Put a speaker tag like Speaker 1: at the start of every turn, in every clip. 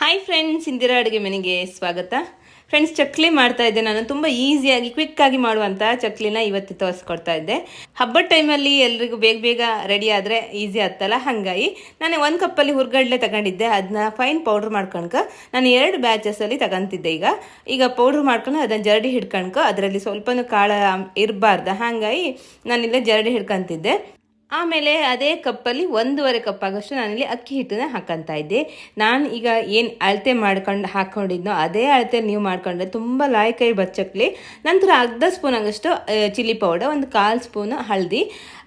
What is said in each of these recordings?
Speaker 1: Hi friends Indira ಅಡುಗೆ ಮನೆಗೆ ಸ್ವಾಗತ. ಫ್ರೆಂಡ್ಸ್ ಚಕ್ಲಿ ಮಾಡ್ತಾ ಇದ್ದೆ. ನಾನು ತುಂಬ ಈಸಿಯಾಗಿ ಕ್ವಿಕ್ಕಾಗಿ ಮಾಡುವಂಥ ಚಕ್ಲಿನ ಇವತ್ತು ತೋರಿಸ್ಕೊಡ್ತಾ ಇದ್ದೆ. ಹಬ್ಬದ ಟೈಮಲ್ಲಿ ಎಲ್ರಿಗೂ ಬೇಗ ಬೇಗ ರೆಡಿ ಆದರೆ ಈಸಿ ಆಗ್ತಲ್ಲ? ಹಾಗಾಗಿ ನಾನು ಒಂದು ಕಪ್ಪಲ್ಲಿ ಹುರ್ಗಡ್ಲೆ ತಗೊಂಡಿದ್ದೆ. ಅದನ್ನ ಫೈನ್ ಪೌಡ್ರ್ ಮಾಡ್ಕೊಳ್ಕ ನಾನು ಎರಡು ಬ್ಯಾಚಸಲ್ಲಿ ತಗೊಂತಿದ್ದೆ ಈಗ. ಈಗ ಪೌಡ್ರ್ ಮಾಡ್ಕೊಂಡು ಅದನ್ನು ಜರಡಿ ಹಿಡ್ಕೊಂಡ್ಕ ಅದರಲ್ಲಿ ಸ್ವಲ್ಪನೂ ಕಾಳ ಇರಬಾರ್ದ. ಹಾಗಾಗಿ ನಾನಿಲ್ಲ ಜರಡಿ ಹಿಡ್ಕೊಂತಿದ್ದೆ. ಆಮೇಲೆ ಅದೇ ಕಪ್ಪಲ್ಲಿ ಒಂದೂವರೆ ಕಪ್ ಆಗೋಷ್ಟು ನಾನಿಲ್ಲಿ ಅಕ್ಕಿ ಹಿಟ್ಟನ್ನ ಹಾಕಂತ ಇದ್ದೆ. ನಾನು ಈಗ ಏನು ಅಳತೆ ಮಾಡ್ಕೊಂಡು ಹಾಕ್ಕೊಂಡಿದ್ನೋ ಅದೇ ಅಳತೆ ನೀವು ಮಾಡ್ಕೊಂಡ್ರೆ ತುಂಬ ಲಾಯ್ಕಾಯಿ ಬಚ್ಚಕ್ಲಿ. ನಂತರ ಅರ್ಧ ಸ್ಪೂನ್ ಆಗೋಷ್ಟು ಚಿಲ್ಲಿ ಪೌಡರ್, ಒಂದು ಕಾಲು ಸ್ಪೂನು ಹಳದಿ,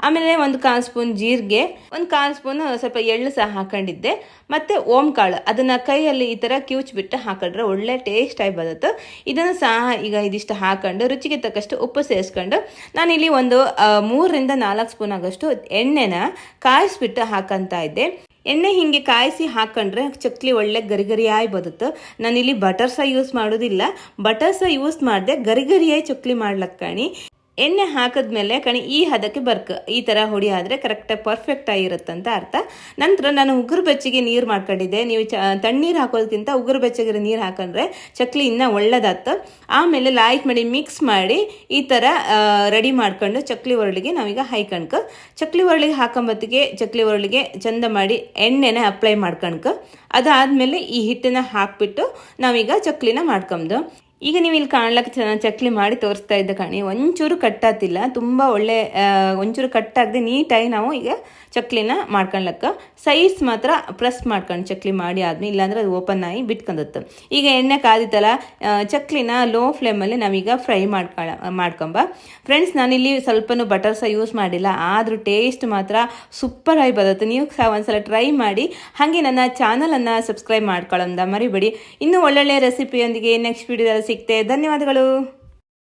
Speaker 1: ಆಮೇಲೆ ಒಂದು ಕಾಲು ಸ್ಪೂನ್ ಜೀರಿಗೆ, ಒಂದು ಕಾಲು ಸ್ಪೂನು ಸ್ವಲ್ಪ ಎಳ್ಳು ಸಹ ಹಾಕೊಂಡಿದ್ದೆ. ಮತ್ತು ಓಮ್ ಕಾಳು ಅದನ್ನು ಕೈಯಲ್ಲಿ ಈ ಥರ ಕಿವುಚ್ಬಿಟ್ಟು ಹಾಕಿದ್ರೆ ಒಳ್ಳೆ ಟೇಸ್ಟ್ ಆಗಿ ಬರುತ್ತೆ. ಇದನ್ನು ಸಹ ಈಗ ಇದಿಷ್ಟು ಹಾಕೊಂಡು ರುಚಿಗೆ ತಕ್ಕಷ್ಟು ಉಪ್ಪು ಸೇರಿಸ್ಕೊಂಡು ನಾನಿಲ್ಲಿ ಒಂದು ಮೂರರಿಂದ ನಾಲ್ಕು ಸ್ಪೂನ್ ಆಗೋಷ್ಟು ಎಣ್ಣೆನ ಕಾಯಿಸ್ಬಿಟ್ಟು ಹಾಕಂತ ಇದ್ದೆ. ಎಣ್ಣೆ ಹಿಂಗೆ ಕಾಯಿಸಿ ಹಾಕೊಂಡ್ರೆ ಚಕ್ಲಿ ಒಳ್ಳೆ ಗರಿಗರಿಯಾಗಿ ಬರುತ್ತೆ ನಾನಿಲ್ಲಿ ಬಟರ್ ಸಹ ಯೂಸ್ ಮಾಡೋದಿಲ್ಲ. ಬಟರ್ ಸಹ ಯೂಸ್ ಮಾಡಿದೆ ಗರಿಗರಿಯಾಗಿ ಚಕ್ಲಿ ಮಾಡ್ಲಕ್ಕ ಕಣಿ. ಎಣ್ಣೆ ಹಾಕಿದ್ಮೇಲೆ ಕಣಿ ಈ ಹದಕ್ಕೆ ಬರ್ಕ, ಈ ಥರ ಹೊಡಿ ಆದರೆ ಪರ್ಫೆಕ್ಟ್ ಅಂತ ಅರ್ಥ. ನಂತರ ನಾನು ಉಗುರು ಬೆಚ್ಚಗೆ ನೀರು ಮಾಡ್ಕೊಂಡಿದ್ದೆ. ನೀವು ಚ, ತಣ್ಣೀರು ಹಾಕೋದಕ್ಕಿಂತ ಉಗುರು ಬೆಚ್ಚಗಿರ ನೀರು ಹಾಕೊಂಡ್ರೆ ಚಕ್ಲಿ ಇನ್ನೂ ಒಳ್ಳೇದಾಗ್ತು. ಆಮೇಲೆ ಲಾಯ್ಕ್ ಮಾಡಿ ಮಿಕ್ಸ್ ಮಾಡಿ ಈ ಥರ ರೆಡಿ ಮಾಡ್ಕೊಂಡು ಚಕ್ಲಿ ಒರಳಿಗೆ ನಾವೀಗ ಹೈಕಣ್ಕ ಚಕ್ಲಿ ಒರಳಿಗೆ ಹಾಕೊಂಬತ್ತಿಗೆ ಚಕ್ಲಿ ಒರಳಿಗೆ ಚಂದ ಮಾಡಿ ಎಣ್ಣೆನ ಅಪ್ಲೈ ಮಾಡ್ಕಣ್ಕ. ಅದಾದಮೇಲೆ ಈ ಹಿಟ್ಟನ್ನ ಹಾಕ್ಬಿಟ್ಟು ನಾವೀಗ ಚಕ್ಲಿನ ಮಾಡ್ಕೊಂಬದು ಈಗ ನೀವು ಇಲ್ಲಿ ಕಾಣ್ಲಕ್ಕೆ ಚೆನ್ನಾಗಿ ಚಕ್ಲಿ ಮಾಡಿ ತೋರಿಸ್ತಾ ಇದ್ದ ಕಣಿ, ಒಂಚೂರು ಕಟ್ಟಾತಿಲ್ಲ, ತುಂಬ ಒಳ್ಳೆ ಒಂಚೂರು ಕಟ್ಟಾಗದೆ ನೀಟಾಗಿ ನಾವು ಈಗ ಚಕ್ಲಿನ ಮಾಡ್ಕೊಳ್ಲಕ್ಕ ಸೈಡ್ಸ್ ಮಾತ್ರ ಪ್ರೆಸ್ ಮಾಡ್ಕೊಂಡು ಚಕ್ಲಿ ಮಾಡಿ ಆದ್ಮೇಲೆ, ಇಲ್ಲಾಂದ್ರೆ ಅದು ಓಪನ್ ಆಗಿ ಬಿಟ್ಕೊಂಡತ್ತೆ. ಈಗ ಎಣ್ಣೆ ಕಾದಿತ್ತಲ್ಲ ಚಕ್ಲಿನ ಲೋ ಫ್ಲೇಮಲ್ಲಿ ನಾವೀಗ ಫ್ರೈ ಮಾಡ್ಕೊಳ, ಮಾಡ್ಕೊಂಬ. ಫ್ರೆಂಡ್ಸ್, ನಾನಿಲ್ಲಿ ಸ್ವಲ್ಪನೂ ಬಟರ್ ಸಹ ಯೂಸ್ ಮಾಡಿಲ್ಲ, ಆದರೂ ಟೇಸ್ಟ್ ಮಾತ್ರ ಸೂಪರ್ ಆಗಿ ಬರುತ್ತೆ. ನೀವು ಸಹ ಒಂದ್ಸಲ ಟ್ರೈ ಮಾಡಿ, ಹಾಗೆ ನನ್ನ ಚಾನಲನ್ನು ಸಬ್ಸ್ಕ್ರೈಬ್ ಮಾಡ್ಕೊಳ್ಳೋದ ಮರಿಬೇಡಿ. ಇನ್ನೂ ಒಳ್ಳೊಳ್ಳೆ ರೆಸಿಪಿಯೊಂದಿಗೆ ನೆಕ್ಸ್ಟ್ ವಿಡಿಯೋದಲ್ಲಿ ಸಿಗ್ತೆ ಧನ್ಯವಾದಗಳು.